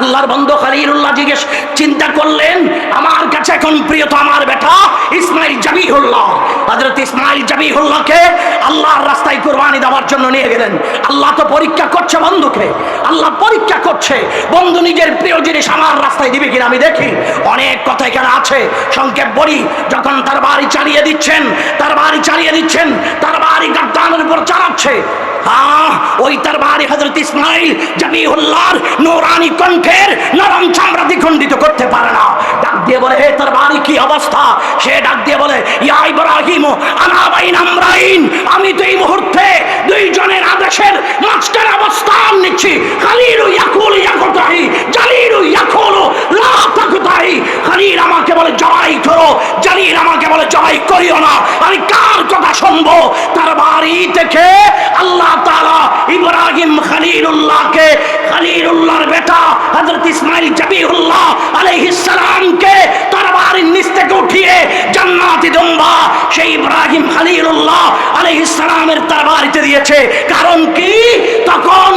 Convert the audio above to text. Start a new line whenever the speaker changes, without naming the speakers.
আল্লাহর বন্ধু খালিলুল্লাহ জিজ্ঞেস, চিন্তা করলেন? আমার কাছে এখন প্রিয় তো আমার বেটা ইসমাইল জাবিহুল্লাহ। হযরত ইসমাইল জাবিহুল্লাহকে আল্লাহর রাস্তায় কুরবানি দেওয়ার জন্য নিয়ে গেলেন। আল্লাহ তো পরীক্ষা করছে বন্ধুকে, আল্লাহ পরীক্ষা করছে। বন্ধু নিজের প্রিয় জিনিস আমার রাস্তায় দিবে কিনা আমি দেখি। অনেক কথা এখানে আছে, সংক্ষেপ বলি। যখন তার বাড়ি চালিয়ে দিচ্ছেন, তার বাড়ি চালিয়ে দিচ্ছেন, তার হ্যাঁ ওই তার বাড়ি হজরত ইসমাইল জাবিহুল্লাহর নোরানি কণ্ঠের নরম চামড়া দ্বিখণ্ডিত করতে পারে না। ডাক দিয়ে বলে, হে তার বাড়ি কি অবস্থা? সে ডাক দিয়ে বলে, ইয়া ইব্রাহিম, আনা বাইন আমরাইন, আমি তো এই মুহূর্তে দুইজনের আদেশের মাঝখানে অবস্থান নিচ্ছি। খালিলু ইয়াকুল ইয়াকুতাহি, জালিলু ইয়াকুলু লা তাকুতাহি। খালিল আমাকে বলে, জবাই করো। জালিল আমাকে বলে, জবাই করিও না। আমি শুনব তার বাড়ি থেকে আল্লাহ তালা ইব্রাহিম খলিলুল্লাহকে, খলিলুল্লাহর বেটা হজরত ইসমাইল তার বাড়ির নিচ থেকে উঠিয়ে জান্নাতি দম্বা সেই ইব্রাহিম খলিলুল্লাহ আলাইহিস তার বাড়িতে দিয়েছে। কারণ কি? তখন